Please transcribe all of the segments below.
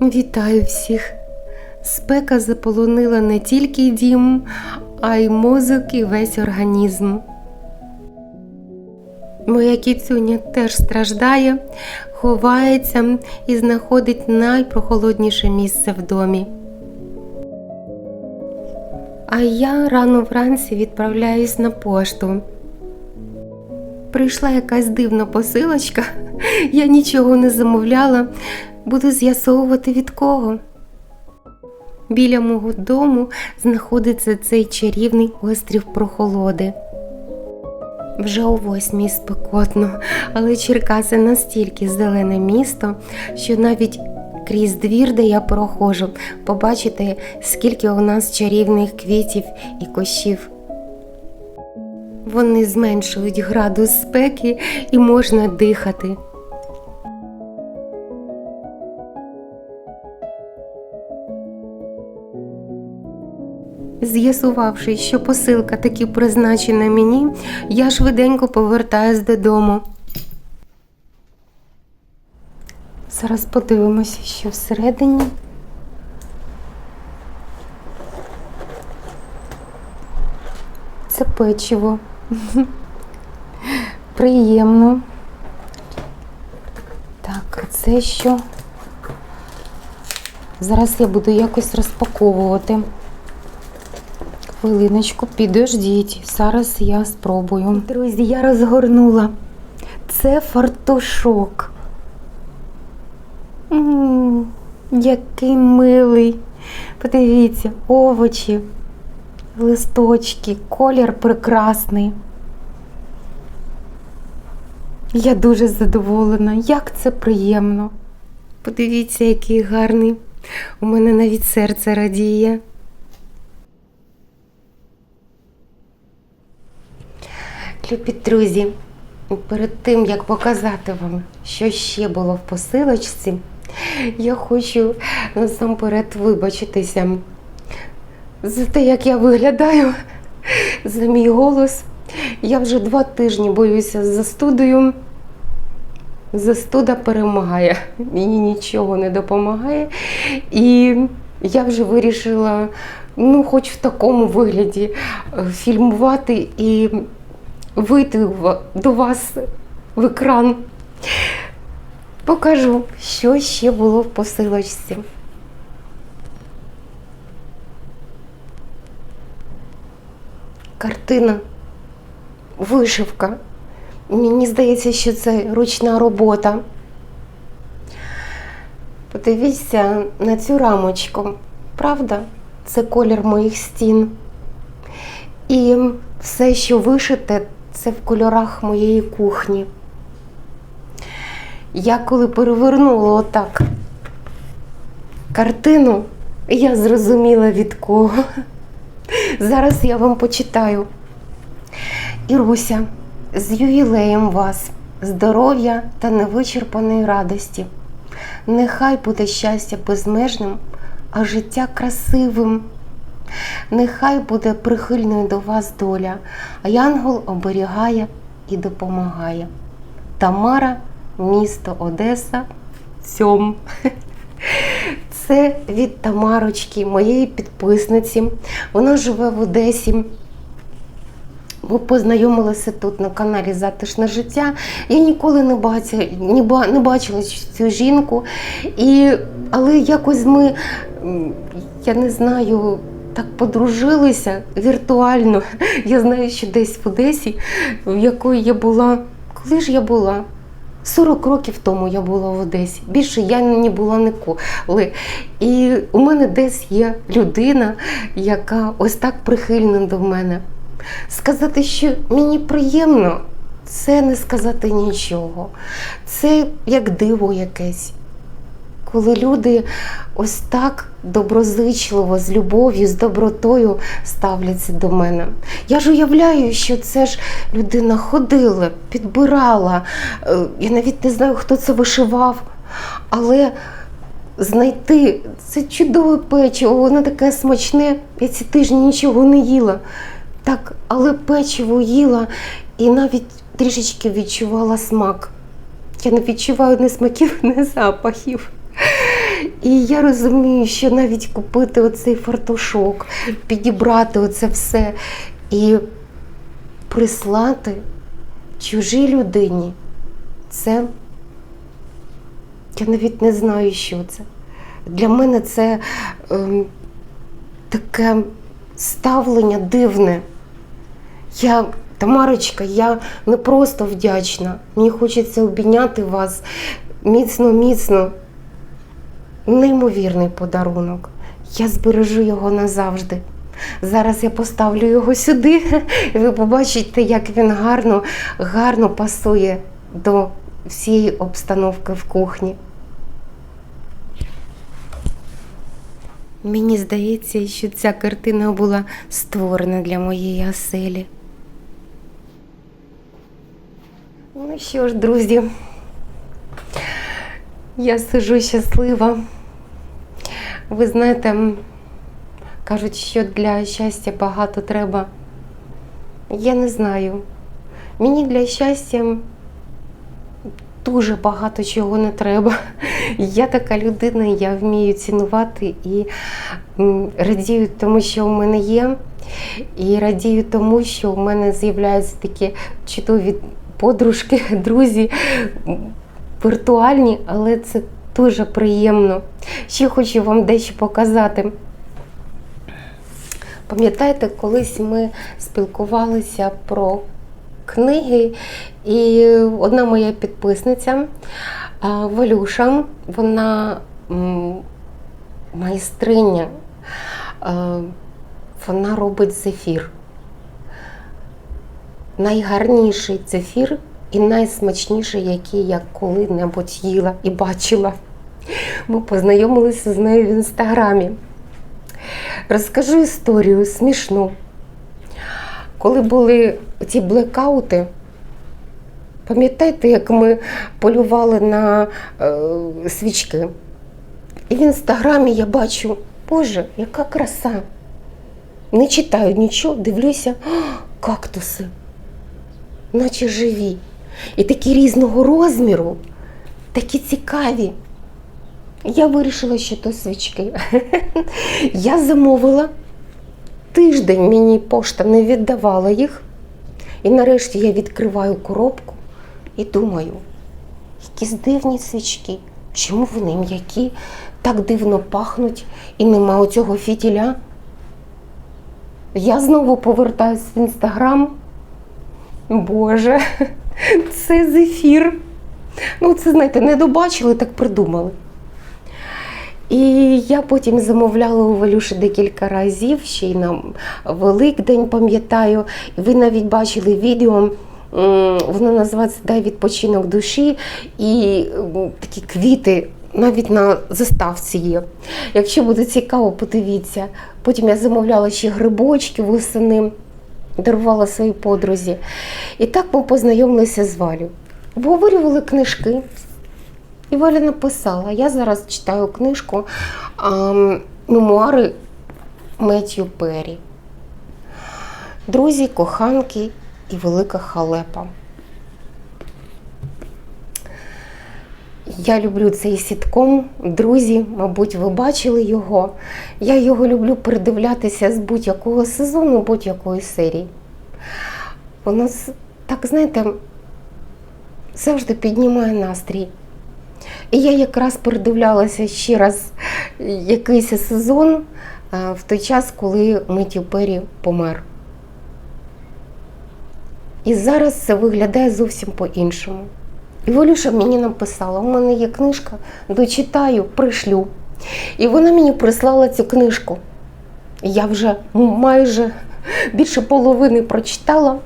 Вітаю всіх! Спека заполонила не тільки дім, а й мозок і весь організм. Моя кіцюня теж страждає, ховається і знаходить найпрохолодніше місце в домі. А я рано вранці відправляюсь на пошту. Прийшла якась дивна посилочка, я нічого не замовляла, буду з'ясовувати від кого. Біля мого дому знаходиться цей чарівний острів прохолоди. Вже о восьмій спекотно, але Черкаси настільки зелене місто, що навіть крізь двір, де я проходжу, побачите, скільки у нас чарівних квітів і кущів. Вони зменшують градус спеки і можна дихати. З'ясувавши, що посилка таки призначена мені, я швиденько повертаюсь додому. Зараз подивимося, що всередині. Це печиво. Приємно. Так, це що? Зараз я буду якось розпаковувати. Хвилиночку, підождіть. Зараз я спробую. Друзі, я розгорнула. Це фартушок. М, який милий. Подивіться, овочі, листочки, колір прекрасний. Я дуже задоволена, як це приємно. Подивіться, який гарний. У мене навіть серце радіє. Любі друзі, перед тим як показати вам, що ще було в посилочці, я хочу насамперед вибачитися за те, як я виглядаю, за мій голос. Я вже два тижні боюся з застудою. Застуда перемагає, мені нічого не допомагає. І я вже вирішила, ну, хоч в такому вигляді, е, фільмувати і вийти до вас в екран. Покажу, що ще було в посилочці. Картина, вишивка. Мені здається, що це ручна робота. Подивіться на цю рамочку. Правда? Це колір моїх стін. І все, що вишите, це в кольорах моєї кухні. Я коли перевернула отак картину, я зрозуміла від кого. Зараз я вам почитаю. Іруся, з ювілеєм вас, здоров'я та невичерпаної радості. Нехай буде щастя безмежним, а життя красивим. Нехай буде прихильною до вас доля, а янгол оберігає і допомагає. Тамара, місто Одеса, Цьом. Це від Тамарочки, моєї підписниці. Вона живе в Одесі. Ми познайомилися тут на каналі Затишне життя. Я ніколи не бачила, не, бачила цю жінку. І, але якось ми, я не знаю, так подружилися віртуально. Я знаю, що десь в Одесі, в якої я була. Коли ж я була? 40 років тому я була в Одесі. Більше я не була ніколи. І у мене десь є людина, яка ось так прихильна до мене. Сказати, що мені приємно, це не сказати нічого. Це як диво якесь. Коли люди ось так доброзичливо, з любов'ю, з добротою ставляться до мене. Я ж уявляю, що це ж людина ходила, підбирала. Е, Я навіть не знаю, хто це вишивав, але знайти це чудове печиво, воно таке смачне. Я ці тижні нічого не їла. Так, але печиво їла і навіть трішечки відчувала смак. Я не відчуваю ні смаків, ні запахів. І я розумію, що навіть купити оцей фартушок, підібрати оце все і прислати чужій людині, це я навіть не знаю, що це. Для мене це ем, таке ставлення дивне. Я, Тамарочка, я не просто вдячна. Мені хочеться обійняти вас міцно, міцно. Неймовірний подарунок. Я збережу його назавжди. Зараз я поставлю його сюди, і ви побачите, як він гарно, гарно пасує до всієї обстановки в кухні. Мені здається, що ця картина була створена для моєї оселі. Ну що ж, друзі, я сижу щаслива. Ви знаєте, кажуть, що для щастя багато треба. Я не знаю. Мені для щастя дуже багато чого не треба. Я така людина, я вмію цінувати і радію тому, що в мене є. І радію тому, що в мене з'являються такі чудові подружки, друзі, віртуальні, але це дуже приємно. Ще хочу вам дещо показати. Пам'ятаєте, колись ми спілкувалися про книги, і одна моя підписниця Валюша, вона майстриня, вона робить зефір. Найгарніший зефір і найсмачніший, який я коли-небудь їла і бачила. Ми познайомилися з нею в інстаграмі. Розкажу історію смішну. Коли були ці блекаути, пам'ятаєте, як ми полювали на е, свічки? І в інстаграмі я бачу, Боже, яка краса. Не читаю нічого, дивлюся, «А, кактуси, наче живі. І такі різного розміру, такі цікаві. Я вирішила, що то свічки. Я замовила. Тиждень мені пошта не віддавала їх. І нарешті я відкриваю коробку і думаю, якісь дивні свічки. Чому вони м'які, так дивно пахнуть і нема оцього фітіля? Я знову повертаюсь в інстаграм. Боже, це зефір. Ну, це, знаєте, не добачили, так придумали. І я потім замовляла у Валюші декілька разів, ще й на Великдень, пам'ятаю. Ви навіть бачили відео, воно називається Дай відпочинок душі і такі квіти. Навіть на заставці є. Якщо буде цікаво, подивіться. Потім я замовляла ще грибочки восени, дарувала своїй подрузі. І так ми познайомилися з Валю. Обговорювали книжки. І Валя написала: я зараз читаю книжку мемуари Меттью Перрі. Друзі, коханки і велика халепа. Я люблю цей сітком. Друзі, мабуть, ви бачили його. Я його люблю передивлятися з будь-якого сезону, будь-якої серії. Воно так, знаєте, завжди піднімає настрій. І я якраз передивлялася ще раз якийсь сезон е, в той час, коли Меттю Перрі помер. І зараз це виглядає зовсім по-іншому. І Волюша мені написала: у мене є книжка, дочитаю, пришлю. І вона мені прислала цю книжку. Я вже майже більше половини прочитала.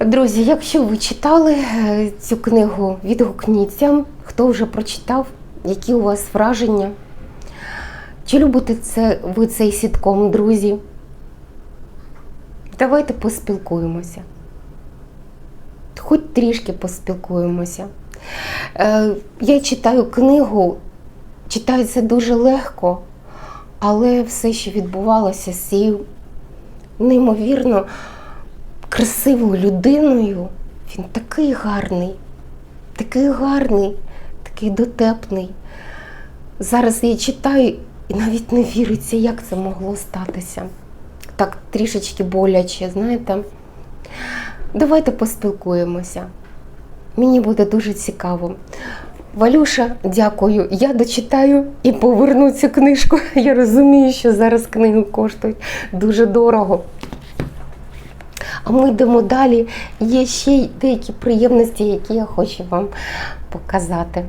Друзі, якщо ви читали е, цю книгу, відгукніться, хто вже прочитав, які у вас враження? Чи любите це, ви цей сітком, друзі? Давайте поспілкуємося. Хоч трішки поспілкуємося. Е, Я читаю книгу, це дуже легко, але все, що відбувалося з цією неймовірно красивою людиною, він такий гарний, такий гарний, такий дотепний. Зараз я читаю і навіть не віриться, як це могло статися. Так трішечки боляче, знаєте. Давайте поспілкуємося. Мені буде дуже цікаво. Валюша, дякую. Я дочитаю і поверну цю книжку. Я розумію, що зараз книги коштують дуже дорого. А ми йдемо далі. Є ще й деякі приємності, які я хочу вам показати.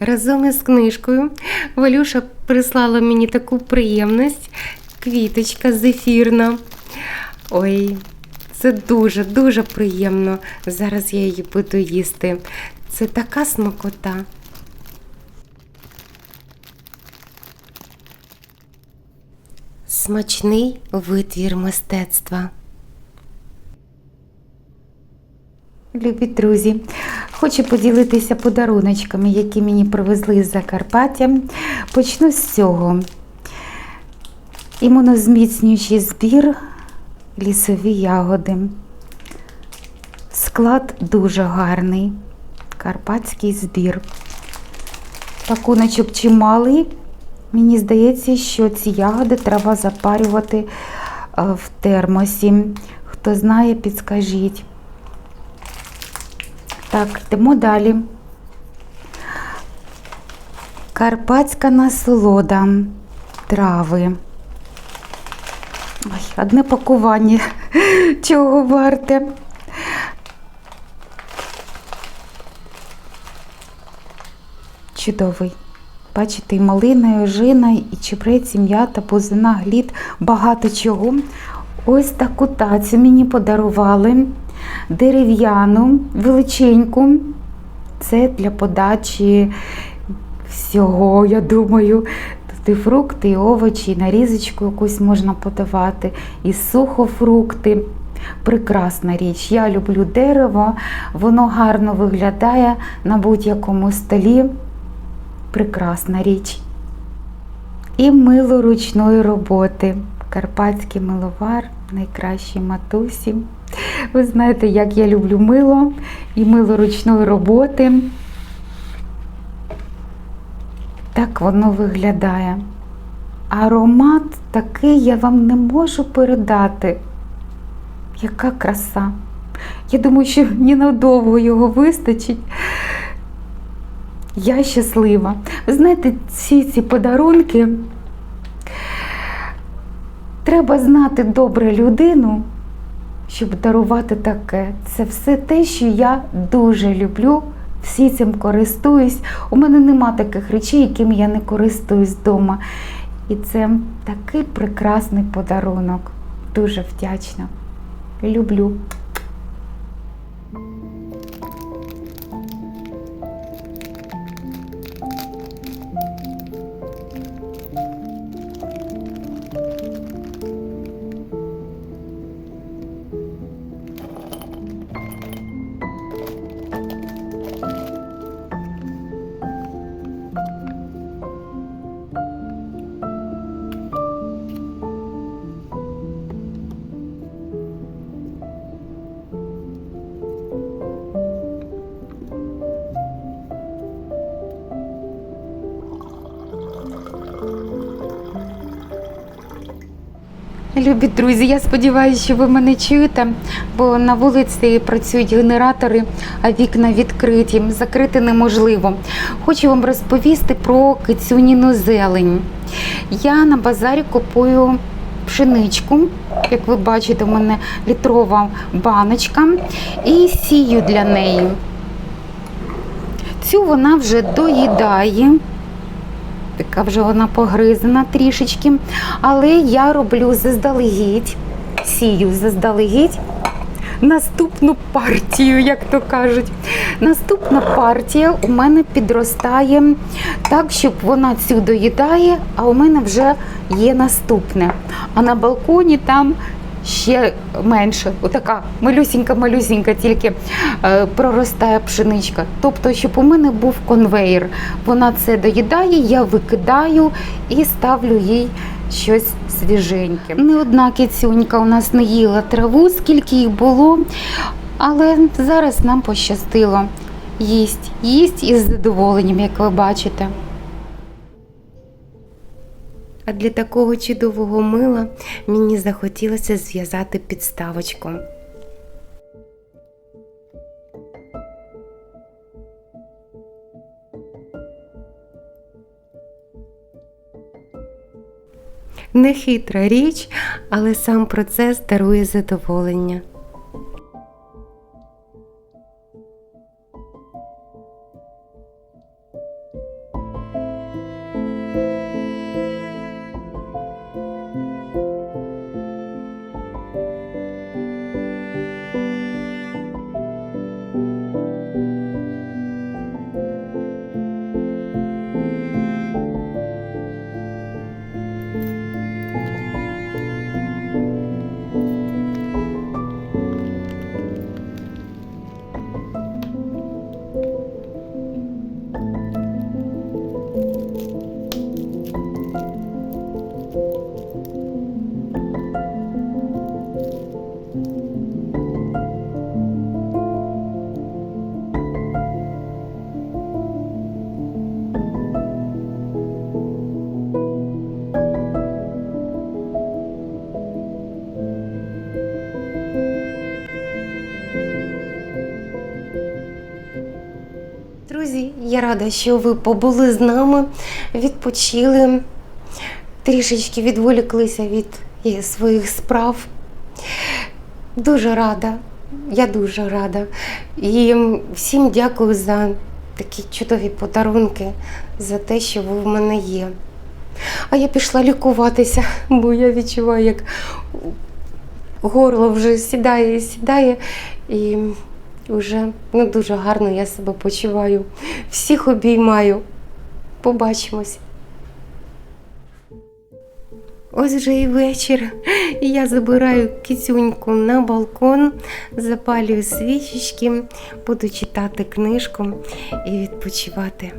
Разом із книжкою Валюша прислала мені таку приємність. Квіточка зефірна. Ой, це дуже, дуже приємно. Зараз я її буду їсти. Це така смакота. Смачний витвір мистецтва. Любі друзі, хочу поділитися подаруночками, які мені привезли з Закарпаття. Почну з цього. Імунозміцнюючий збір лісові ягоди. Склад дуже гарний. Карпатський збір. Пакуночок чималий. Мені здається, що ці ягоди треба запарювати е, в термосі. Хто знає, підскажіть. Так, йдемо далі. Карпатська насолода. Трави. Одне пакування. Чого варте? Чудовий. Бачите, і малина, і ожина, і чебрець, і м'ята, бузина, глід, багато чого. Ось таку тацю мені подарували дерев'яну, величеньку. Це для подачі всього, я думаю. І фрукти, і овочі, і нарізочку якусь можна подавати, і сухофрукти. Прекрасна річ. Я люблю дерево, воно гарно виглядає на будь-якому столі. Прекрасна річ. І мило ручної роботи. Карпатський миловар, найкращі матусі. Ви знаєте, як я люблю мило і мило ручної роботи. Так воно виглядає. Аромат такий я вам не можу передати. Яка краса. Я думаю, що ненадовго його вистачить. Я щаслива. Ви знаєте, всі ці подарунки треба знати добре людину, щоб дарувати таке. Це все те, що я дуже люблю, всі цим користуюсь. У мене нема таких речей, яким я не користуюсь вдома. І це такий прекрасний подарунок. Дуже вдячна. Люблю. Любі друзі, я сподіваюся, що ви мене чуєте, бо на вулиці працюють генератори, а вікна відкриті. Закрити неможливо. Хочу вам розповісти про кицюніну зелень. Я на базарі купую пшеничку. Як ви бачите, у мене літрова баночка і сію для неї. Цю вона вже доїдає. Така вже вона погризана трішечки. Але я роблю заздалегідь, сію заздалегідь наступну партію, як то кажуть. Наступна партія у мене підростає так, щоб вона цю доїдає, а у мене вже є наступне. А на балконі там ще менше. Отака малюсінька-малюсінька, тільки е, проростає пшеничка. Тобто, щоб у мене був конвейер. Вона це доїдає, я викидаю і ставлю їй щось свіженьке. Не одна кицюнька у нас не їла траву, скільки їх було, але зараз нам пощастило. Їсть, їсть із задоволенням, як ви бачите. А для такого чудового мила мені захотілося зв'язати підставочку. Нехитра річ, але сам процес дарує задоволення. Я рада, що ви побули з нами, відпочили, трішечки відволіклися від е, своїх справ. Дуже рада, я дуже рада. І всім дякую за такі чудові подарунки, за те, що ви в мене є. А я пішла лікуватися, бо я відчуваю, як горло вже сідає і сідає. І вже ну, дуже гарно я себе почуваю. Всіх обіймаю. Побачимось. Ось вже і вечір. І я забираю кицюньку на балкон, запалюю свічечки, буду читати книжку і відпочивати.